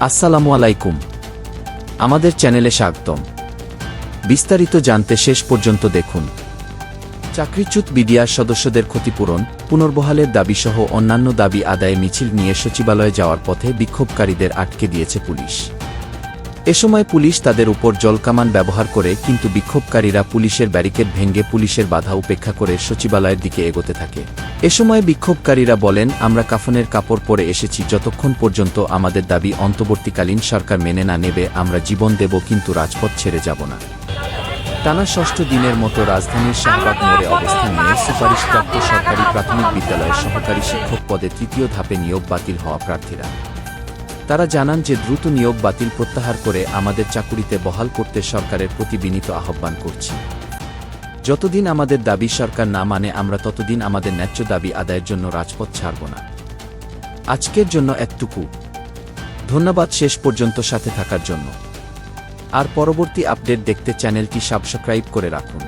আসসালামু আলাইকুম। আমাদের চ্যানেলে স্বাগতম। বিস্তারিত জানতে শেষ পর্যন্ত দেখুন। চাকরিচ্যুত বিডিআর সদস্যদের ক্ষতিপূরণ, পুনর্বহালের দাবিসহ অন্যান্য দাবি আদায়ে মিছিল নিয়ে সচিবালয়ে যাওয়ার পথে বিক্ষোভকারীদের আটকে দিয়েছে পুলিশ। এ সময় পুলিশ তাদের উপর জলকামান ব্যবহার করে, কিন্তু বিক্ষোভকারীরা পুলিশের ব্যারিকেড ভেঙে পুলিশের বাধা উপেক্ষা করে সচিবালয়ের দিকে এগোতে থাকে। এ সময় বিক্ষোভকারীরা বলেন, আমরা কাফনের কাপড় পরে এসেছি, যতক্ষণ পর্যন্ত আমাদের দাবি অন্তর্বর্তীকালীন সরকার মেনে না নেবে, আমরা জীবন দেব, কিন্তু রাজপথ ছেড়ে যাব না। টানা ষষ্ঠ দিনের মতো রাজধানীর শাহবাগ মোড়ে অবস্থান নিয়ে সুপারিশপ্রাপ্ত সরকারি প্রাথমিক বিদ্যালয়ের সহকারী শিক্ষক পদে তৃতীয় ধাপে নিয়োগ বাতিল হওয়া প্রার্থীরা। তারা জানান যে দ্রুত নিয়োগ বাতিল প্রত্যাহার করে আমাদের চাকুরিতে বহাল করতে সরকারের প্রতি বিনীত আহ্বান করছি। যতদিন আমাদের দাবি সরকার না মানে আমরা ততদিন আমাদের ন্যায্য দাবি আদায়ের জন্য রাজপথ ছাড়ব না। আজকের জন্য একটুকু ধন্যবাদ শেষ পর্যন্ত সাথে থাকার জন্য। আর পরবর্তী আপডেট দেখতে চ্যানেলটি সাবস্ক্রাইব করে রাখুন।